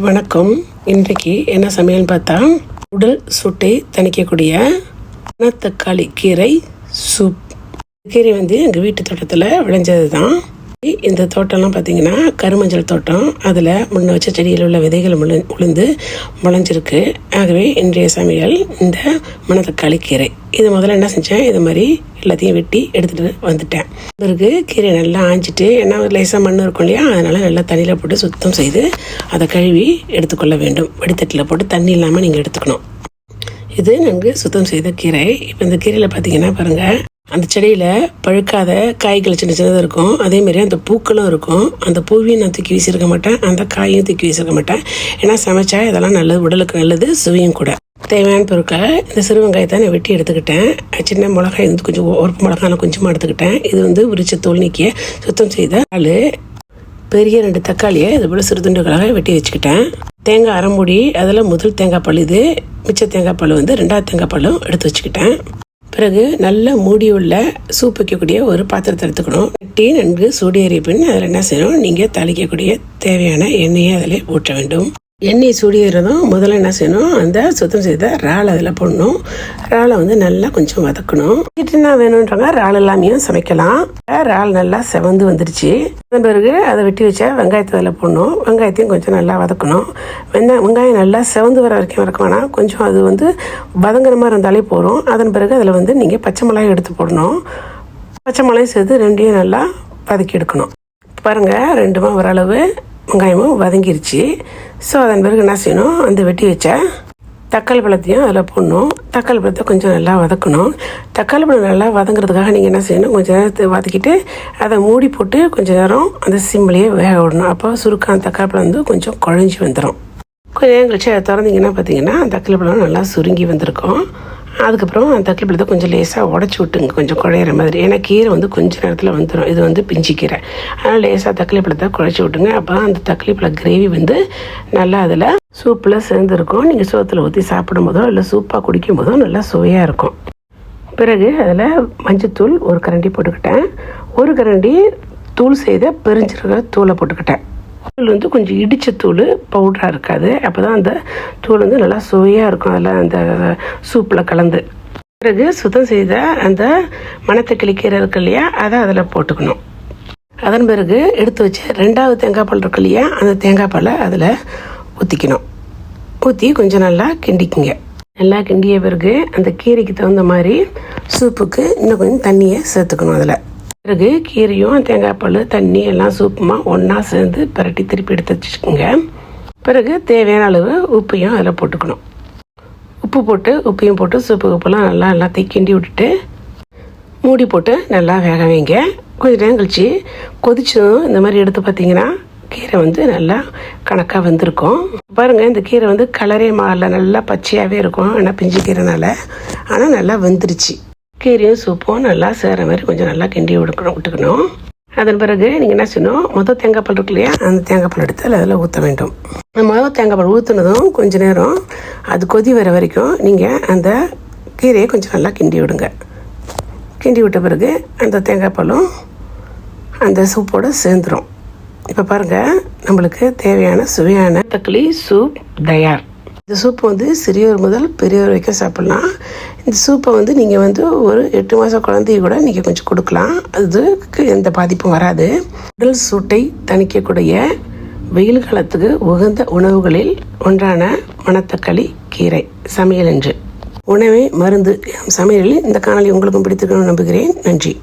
வணக்கம். இன்றைக்கு என்ன சமையல்னு பார்த்தா உடல் சூட்டை தணிக்கக்கூடிய தக்காளி கீரை சூப் கீரை வந்து எங்கள் வீட்டு தோட்டத்தில் விளைஞ்சது தான் இந்த தோட்டம்லாம் பார்த்தீங்கன்னா கருமஞ்சள் தோட்டம். அதில் முன்ன வச்ச செடியில் உள்ள விதைகள் முழு உளுந்து முளைஞ்சிருக்கு. ஆகவே இன்றைய சமையல் இந்த மணத்தக்காளி கீரை. இது முதல்ல என்ன செஞ்சேன்? இது மாதிரி எல்லாத்தையும் வெட்டி எடுத்துகிட்டு வந்துட்டேன். பிறகு கீரை நல்லா ஆஞ்சிட்டு ஏன்னா லேசாக மண் இருக்கும் இல்லையா? அதனால் நல்லா தண்ணியில் போட்டு சுத்தம் செய்து அதை கழுவி எடுத்துக்கொள்ள வேண்டும். வெடித்தட்டில் போட்டு தண்ணி இல்லாமல் நீங்கள் எடுத்துக்கணும். இது நன்கு சுத்தம் செய்த கீரை. இப்போ இந்த கீரையில் பார்த்தீங்கன்னா பாருங்கள் அந்த செடியில் பழுக்காத காய்கள் சின்ன சின்னதாக இருக்கும். அதேமாரி அந்த பூக்களும் இருக்கும். அந்த பூவையும் நான் தூக்கி வீசியிருக்க மாட்டேன். அந்த காயும் தூக்கி வீசியிருக்க மாட்டேன். ஏன்னா சமைச்சா இதெல்லாம் நல்லது உடலுக்கு நல்லது சுவையும் கூட. தேவையான பொருட்களை இந்த சிறு வெங்காயத்தை நான் வெட்டி எடுத்துக்கிட்டேன். சின்ன மிளகாய் வந்து கொஞ்சம் உரப்பு மிளகாய் நான் கொஞ்சமாக எடுத்துக்கிட்டேன். இது வந்து உரிச்ச தோல் நீக்கிய சுத்தம் செய்த ஆள் பெரிய ரெண்டு தக்காளியை இது போல் சிறு துண்டுகளாக வெட்டி வச்சுக்கிட்டேன். தேங்காய் அரைமுடி அதில் முதல் தேங்காய் பல் இது மிச்ச தேங்காய் பல் வந்து ரெண்டாவது தேங்காய் பல்லும் எடுத்து வச்சுக்கிட்டேன். பிறகு நல்ல மூடியுள்ள சூப் வைக்கக்கூடிய ஒரு பாத்திரத்தை எடுத்துக்கணும். டீ நன்கு சூடேறிய பின் அதில் என்ன செய்யணும்? நீங்கள் தாளிக்கக்கூடிய தேவையான எண்ணெயை அதில் ஊற்ற வேண்டும். எண்ணெய் சூடியறதும் முதல்ல என்ன செய்யணும் அந்த சுத்தம் செய்த இறால் அதில் போடணும். இறாலை வந்து நல்லா கொஞ்சம் வதக்கணும். என்ன வேணுன்றவங்க இறால் எல்லாமையும் சமைக்கலாம். இறால் நல்லா செவந்து வந்துருச்சு அதன் பிறகு அதை வெட்டி வச்சா வெங்காயத்தை அதில் போடணும். வெங்காயத்தையும் கொஞ்சம் நல்லா வதக்கணும். வெங்காயம் வெங்காயம் நல்லா செவந்து வர வரைக்கும் வதக்க வேணாம். கொஞ்சம் அது வந்து வதங்குற மாதிரி இருந்தாலே போதும். அதன் பிறகு அதில் வந்து நீங்கள் பச்சை மிளகாய் எடுத்து போடணும். பச்சை மிளகாய் சேர்த்து ரெண்டையும் நல்லா வதக்கி எடுக்கணும். பாருங்கள் ரெண்டுமா ஓரளவு வெங்காயமும் வதங்கிருச்சு. ஸோ அதன் பிறகு என்ன செய்யணும்? அந்த வெட்டி வச்ச தக்காளி பழத்தையும் அதில் போடணும். தக்காளி பழத்தை கொஞ்சம் நல்லா வதக்கணும். தக்காளி பழம் நல்லா வதங்குறதுக்காக நீங்கள் என்ன செய்யணும்? கொஞ்சம் நேரத்தை வதக்கிட்டு அதை மூடி போட்டு கொஞ்சம் நேரம் அந்த சிம்லேயே வேக விடணும். அப்போ சுருக்கான தக்காளி பழம் வந்து கொஞ்சம் குழஞ்சி வந்துடும் கொஞ்சம் நேரம் கழிச்சு அதை திறந்தீங்கன்னா பார்த்தீங்கன்னா தக்காளி பழம் நல்லா சுருங்கி வந்திருக்கும். அதுக்கப்புறம் அந்த தக்காளி பழத்தை கொஞ்சம் லேசாக உடச்சி விட்டுங்க. கொஞ்சம் குழையிற மாதிரி. ஏன்னா கீரை வந்து கொஞ்சம் நேரத்தில் வந்துடும் இது வந்து பிஞ்சு கீரை. அதனால் லேசாக தக்காளி பழத்தை குழைச்சி விட்டுங்க. அப்போ அந்த தக்காளி பழ கிரேவி வந்து நல்லா அதில் சூப்பில் சேர்ந்துருக்கும். நீங்கள் சோத்தில் ஊற்றி சாப்பிடும் போதோ இல்லை சூப்பாக குடிக்கும் போதோ நல்லா சுவையாக இருக்கும். பிறகு அதில் மஞ்சத்தூள் ஒரு கரண்டி போட்டுக்கிட்டேன். ஒரு கரண்டி தூள் செய்த பெருஞ்சீரக தூளை போட்டுக்கிட்டேன். தூள் வந்து கொஞ்சம் இடித்த தூள் பவுடராக இருக்காது. அப்போ தான் அந்த தூள் வந்து நல்லா சுவையாக இருக்கும். அதில் அந்த சூப்பில் கலந்து. பிறகு சுத்தம் செய்த அந்த மணத்தக்கிளி கீரை இருக்கு இல்லையா அதை அதில் போட்டுக்கணும். அதன் பிறகு எடுத்து வச்சு ரெண்டாவது தேங்காய் பால் இருக்கு இல்லையா அந்த தேங்காய் பாலை அதில் ஊற்றிக்கணும் ஊற்றி கொஞ்சம் நல்லா கிண்டிக்குங்க. நல்லா கிண்டிய பிறகு அந்த கீரைக்கு தகுந்த மாதிரி சூப்புக்கு இன்னும் கொஞ்சம் தண்ணியை சேர்த்துக்கணும் அதில். பிறகு கீரையும் தேங்காய் பால் தண்ணி எல்லாம் சூப்புமா ஒன்றா சேர்ந்து பரட்டி திருப்பி எடுத்து வச்சுக்கோங்க. பிறகு தேவையான அளவு உப்பையும் அதில் போட்டுக்கணும். உப்பு போட்டு உப்பையும் போட்டு சூப்பு உப்பெல்லாம் நல்லா எல்லாத்தையும் கிண்டி விட்டுட்டு மூடி போட்டு நல்லா வேக வைங்க. கொஞ்ச நேரம் கழிச்சு கொதிச்சதும் இந்த மாதிரி எடுத்து பார்த்தீங்கன்னா கீரை வந்து நல்லா கணக்காக வந்திருக்கும். பாருங்கள் இந்த கீரை வந்து கலரே மாறல. நல்லா பச்சையாகவே இருக்கும். ஆனால் பிஞ்சு கீரைனால. ஆனால் நல்லா வெந்துருச்சு. கீரையும் சூப்பும் நல்லா சேர மாதிரி கொஞ்சம் நல்லா கிண்டி விடுக்கணும் விட்டுக்கணும். அதன் பிறகு நீங்கள் என்ன செய்யணும்? மொதல் தேங்காய் பால் இருக்கு இல்லையா? அந்த தேங்காய் பால் எடுத்து அதில் ஊற்ற வேண்டும். மொதல் தேங்காய் பால் ஊற்றுனதும் கொஞ்ச நேரம் அது கொதி வர வரைக்கும் நீங்கள் அந்த கீரையை கொஞ்சம் நல்லா கிண்டி விடுங்க. கிண்டி விட்ட பிறகு அந்த தேங்காய் பாலும் அந்த சூப்போடு சேர்ந்துடும் இப்போ பாருங்கள் நம்மளுக்கு தேவையான சுவையான தக்களி சூப் தயார். இந்த சூப் வந்து சிறியோர் முதல் பெரியவர் வரைக்கும் சாப்பிட்லாம். இந்த சூப்பை வந்து நீங்கள் வந்து ஒரு எட்டு மாதம் குழந்தைய கூட நீங்கள் கொஞ்சம் கொடுக்கலாம். அதுக்கு எந்த பாதிப்பும் வராது. உடல் சூட்டை தணிக்கக்கூடிய வெயில் காலத்துக்கு உகந்த உணவுகளில் ஒன்றான மணத்தக்காளி கீரை சமையல் என்று உணவே மருந்து. சமையலில் இந்த காணொலி உங்களுக்கும் பிடித்திருக்கணும்னு நம்புகிறேன். நன்றி.